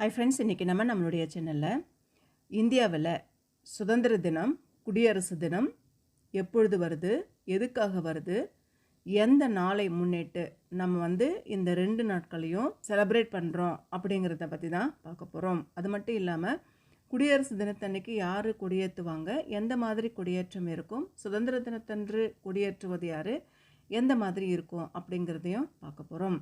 ஐ friends இன்றைக்கி நம்ம நம்மளுடைய சேனலில் இந்தியாவில் சுதந்திர தினம் குடியரசு தினம் எப்பொழுது வருது எதுக்காக வருது எந்த நாளை முன்னிட்டு நம்ம வந்து இந்த ரெண்டு நாட்களையும் செலப்ரேட் பண்ணுறோம் அப்படிங்கிறத பற்றி தான் பார்க்க போகிறோம் அது மட்டும் இல்லாமல் குடியரசு தினத்தன்னைக்கு யார் கொடியேற்றுவாங்க எந்த மாதிரி கொடியேற்றம் இருக்கும் சுதந்திர தினத்தன்று கொடியேற்றுவது யார் எந்த மாதிரி இருக்கும் அப்படிங்கிறதையும் பார்க்க போகிறோம்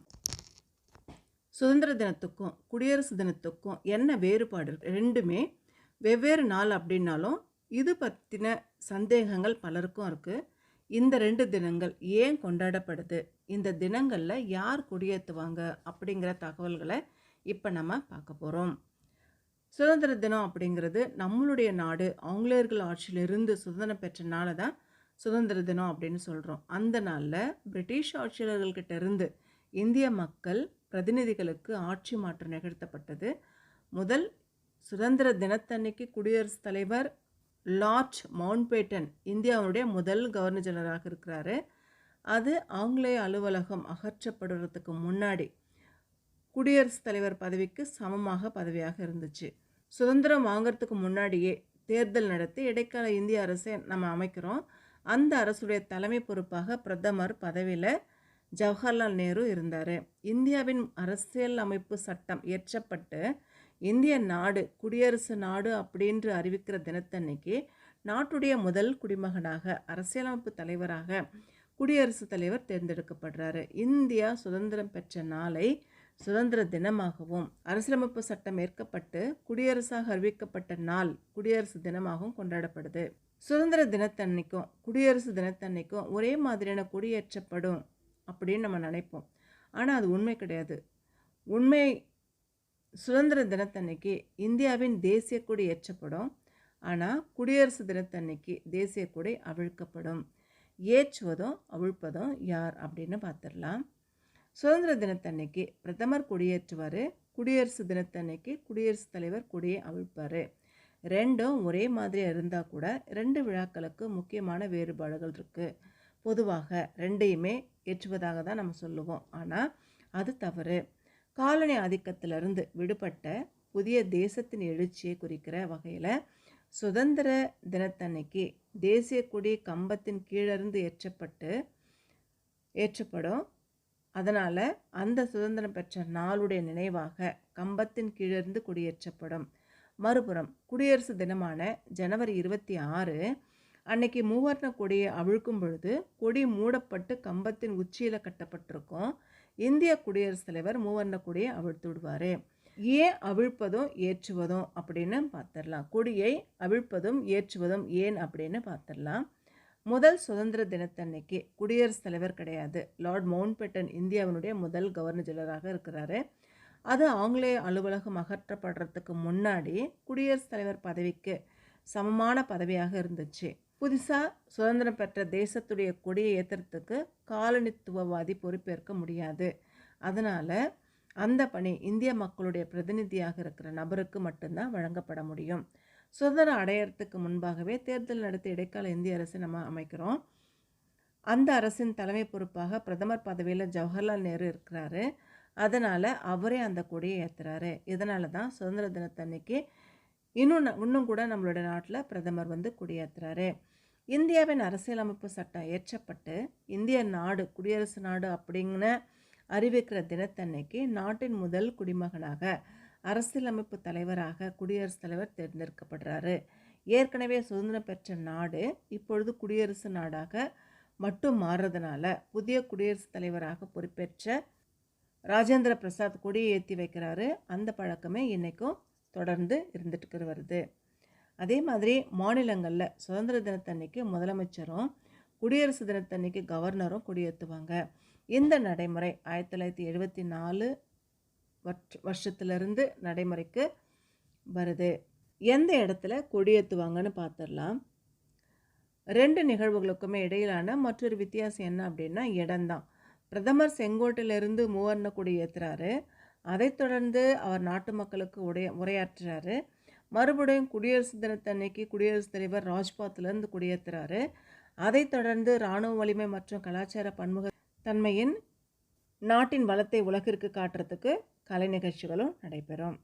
சுதந்திர தினத்துக்கும் குடியரசு தினத்துக்கும் என்ன வேறுபாடு ரெண்டுமே வெவ்வேறு நாள் அப்படின்னாலும் இது பற்றின சந்தேகங்கள் பலருக்கும் இருக்குது இந்த ரெண்டு தினங்கள் ஏன் கொண்டாடப்படுது? இந்த தினங்களில் யார் குடியேற்றுவாங்க அப்படிங்கிற தகவல்களை இப்போ நம்ம பார்க்க போகிறோம் சுதந்திர தினம் அப்படிங்கிறது நம்மளுடைய நாடு ஆங்கிலேயர்கள் ஆட்சியிலிருந்து சுதந்திரம் பெற்ற தான் சுதந்திர தினம் அப்படின்னு சொல்கிறோம் அந்த நாளில் பிரிட்டிஷ் ஆட்சியாளர்கள்கிட்ட இருந்து இந்திய மக்கள் பிரதிநிதிகளுக்கு ஆட்சி மாற்றம் நிகழ்த்தப்பட்டது. முதல் சுதந்திர தினத்தன்னைக்கு குடியரசுத் தலைவர் லார்ட் மவுண்ட்பேட்டன் இந்தியாவுடைய முதல் கவர்னர் ஜெனரலாக இருக்கிறாரு. அது ஆங்கிலேய அலுவலகம் அகற்றப்படுறதுக்கு முன்னாடி குடியரசுத் தலைவர் பதவிக்கு சமமாக பதவியாக இருந்துச்சு. சுதந்திரம் வாங்குறதுக்கு முன்னாடியே தேர்தல் நடத்தி இடைக்கால இந்திய அரசை நம்ம அமைக்கிறோம். அந்த அரசுடைய தலைமை பொறுப்பாக பிரதமர் பதவியில் ஜவஹர்லால் நேரு இருந்தார். இந்தியாவின் அரசியல் அமைப்பு சட்டம் இயற்றப்பட்டு இந்திய நாடு குடியரசு நாடு அப்படின்று அறிவிக்கிற தினத்தன்னைக்கு நாட்டுடைய முதல் குடிமகனாக அரசியலமைப்பு தலைவராக குடியரசுத் தலைவர் தேர்ந்தெடுக்கப்படுறாரு. இந்தியா சுதந்திரம் பெற்ற நாளை சுதந்திர தினமாகவும் அரசியலமைப்பு சட்டம் ஏற்கப்பட்டு குடியரசாக அறிவிக்கப்பட்ட நாள் குடியரசு தினமாகவும் கொண்டாடப்படுது. சுதந்திர தினத்தன்னைக்கும் குடியரசு தினத்தன்னைக்கும் ஒரே மாதிரியான கொடியேற்றப்படும் அப்படின்னு நம்ம நினைப்போம். ஆனால் அது உண்மை கிடையாது. உண்மை சுதந்திர தினத்தன்னைக்கு இந்தியாவின் தேசிய கொடி ஏற்றப்படும். ஆனால் குடியரசு தினத்தன்னைக்கு தேசிய கொடி அவிழ்க்கப்படும். ஏற்றுவதும் அவிழ்ப்பதும் யார் அப்படின்னு பார்த்துடலாம். சுதந்திர தினத்தன்னைக்கு பிரதமர் கொடியேற்றுவார். குடியரசு தினத்தன்னைக்கு குடியரசுத் தலைவர் கொடியை அவிழ்ப்பார். ரெண்டும் ஒரே மாதிரியாக இருந்தால் கூட ரெண்டு விழாக்களுக்கு முக்கியமான வேறுபாடுகள் இருக்குது பொதுவாக ரெண்டையுமே ஏற்றுவதாக தான் நம்ம சொல்லுவோம். ஆனால் அது தவறு. காலனி ஆதிக்கத்திலிருந்து விடுபட்ட புதிய தேசத்தின் எழுச்சியை குறிக்கிற வகையில் சுதந்திர தினத்தன்னைக்கு தேசிய கொடி கம்பத்தின் கீழிருந்து ஏற்றப்பட்டு ஏற்றப்படும். அதனால் அந்த சுதந்திரம் பெற்ற நாளுடைய நினைவாக கம்பத்தின் கீழிருந்து குடியேற்றப்படும். மறுபுறம் குடியரசு தினமான ஜனவரி இருபத்தி ஆறு அன்னைக்கு மூவர்ண கொடியை அவிழ்க்கும் பொழுது கொடி மூடப்பட்டு கம்பத்தின் உச்சியில் கட்டப்பட்டிருக்கும். இந்திய குடியரசுத் தலைவர் மூவர்ண கொடியை அவிழ்த்து விடுவார். ஏன் அவிழ்ப்பதும் ஏற்றுவதும் அப்படின்னு பார்த்துடலாம் கொடியை அவிழ்ப்பதும் ஏற்றுவதும் ஏன் அப்படின்னு பார்த்துடலாம் முதல் சுதந்திர தினத்தன்னைக்கு குடியரசுத் தலைவர் கிடையாது. லார்ட் மவுண்ட்பேட்டன் இந்தியாவினுடைய முதல் கவர்னர் ஜெனரலாக இருக்கிறாரு. அது ஆங்கிலேய அலுவலகம் அகற்றப்படுறதுக்கு முன்னாடி குடியரசுத் தலைவர் பதவிக்கு சமமான பதவியாக இருந்துச்சு. புதுசாக சுதந்திரம் பெற்ற தேசத்துடைய கொடியை ஏற்றுறதுக்கு காலனித்துவவாதி பொறுப்பேற்க முடியாது. அதனால் அந்த பணி இந்திய மக்களுடைய பிரதிநிதியாக இருக்கிற நபருக்கு மட்டும்தான் வழங்கப்பட முடியும். சுதந்திரம் அடையறதுக்கு முன்பாகவே தேர்தல் நடத்தி இடைக்கால இந்திய அரசை நம்ம அமைக்கிறோம். அந்த அரசின் தலைமை பொறுப்பாக பிரதமர் பதவியில் ஜவஹர்லால் நேரு இருக்கிறாரு. அதனால் அவரே அந்த கொடியை ஏற்றுறாரு இதனால தான் சுதந்திர தினத்தன்னைக்கு இன்னும் இன்னும் கூட நம்மளோட நாட்டில் பிரதமர் வந்து குடியேற்றுறாரு இந்தியாவின் அரசியலமைப்பு சட்டம் இயற்றப்பட்டு இந்திய நாடு குடியரசு நாடு அப்படிங்கிற அறிவிக்கிற தினத்தன்னைக்கு நாட்டின் முதல் குடிமகனாக அரசியலமைப்பு தலைவராக குடியரசுத் தலைவர் தேர்ந்தெடுக்கப்படுறாரு. ஏற்கனவே சுதந்திரம் பெற்ற நாடு இப்பொழுது குடியரசு நாடாக மட்டும் மாறுறதுனால புதிய குடியரசுத் தலைவராக பொறுப்பேற்ற ராஜேந்திர பிரசாத் கொடியை ஏற்றி வைக்கிறாரு. அந்த பழக்கமே இன்றைக்கும் தொடர்ந்து இருந்துட்டு வருது. அதே மாதிரி மாநிலங்களில் சுதந்திர தினத்தன்னைக்கு முதலமைச்சரும் குடியரசு தினத்தன்னைக்கு கவர்னரும் கொடியேற்றுவாங்க இந்த நடைமுறை ஆயிரத்தி தொள்ளாயிரத்தி எழுபத்தி நாலு வருஷ வருஷத்துலேருந்து நடைமுறைக்கு வருது. எந்த இடத்துல கொடியேற்றுவாங்கன்னு பார்த்துடலாம் ரெண்டு நிகழ்வுகளுக்குமே இடையிலான மற்றொரு வித்தியாசம் என்ன அப்படின்னா இடம்தான். பிரதமர் செங்கோட்டிலிருந்து மூவர்ண கொடி ஏற்றுறாரு அதைத் தொடர்ந்து அவர் நாட்டு மக்களுக்கு உடைய உரையாற்றுறாரு. மறுபடியும் குடியரசு தினத்தன்னைக்கு குடியரசுத் தலைவர் ராஜ்பாத்திலேருந்து குடியேற்றுறாரு அதைத் தொடர்ந்து இராணுவ வலிமை மற்றும் கலாச்சார பன்முக தன்மையின் நாட்டின் வளத்தை உலகிற்கு காட்டுறதுக்கு கலை நிகழ்ச்சிகளும் நடைபெறும்.